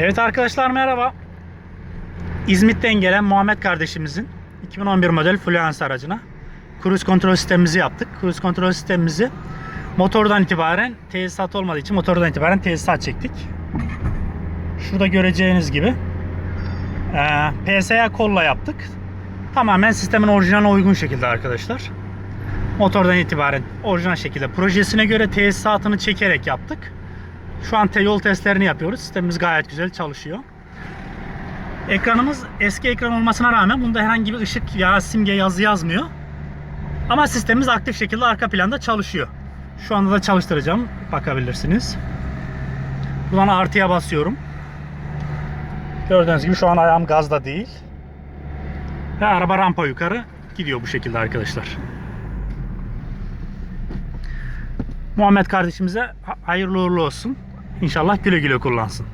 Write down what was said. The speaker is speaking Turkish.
Evet arkadaşlar merhaba. İzmit'ten gelen Muhammed kardeşimizin 2011 model Fluence aracına cruise kontrol sistemimizi yaptık. Cruise kontrol sistemimizi motordan itibaren tesisat olmadığı için motordan itibaren tesisat çektik. Şurada göreceğiniz gibi eee, PSA kolla yaptık. Tamamen sistemin orijinaline uygun şekilde arkadaşlar. Motordan itibaren orijinal şekilde projesine göre tesisatını çekerek yaptık. Şu an yol testlerini yapıyoruz. Sistemimiz gayet güzel çalışıyor. Ekranımız eski ekran olmasına rağmen bunda herhangi bir ışık ya simge yazı yazmıyor. Ama sistemimiz aktif şekilde arka planda çalışıyor. Şu anda da çalıştıracağım. Bakabilirsiniz. Buradan artıya basıyorum. Gördüğünüz gibi şu an ayağım gazda değil. Ve araba rampa yukarı gidiyor bu şekilde arkadaşlar. Muhammed kardeşimize ha- hayırlı uğurlu olsun. İnşallah güle güle kullansın.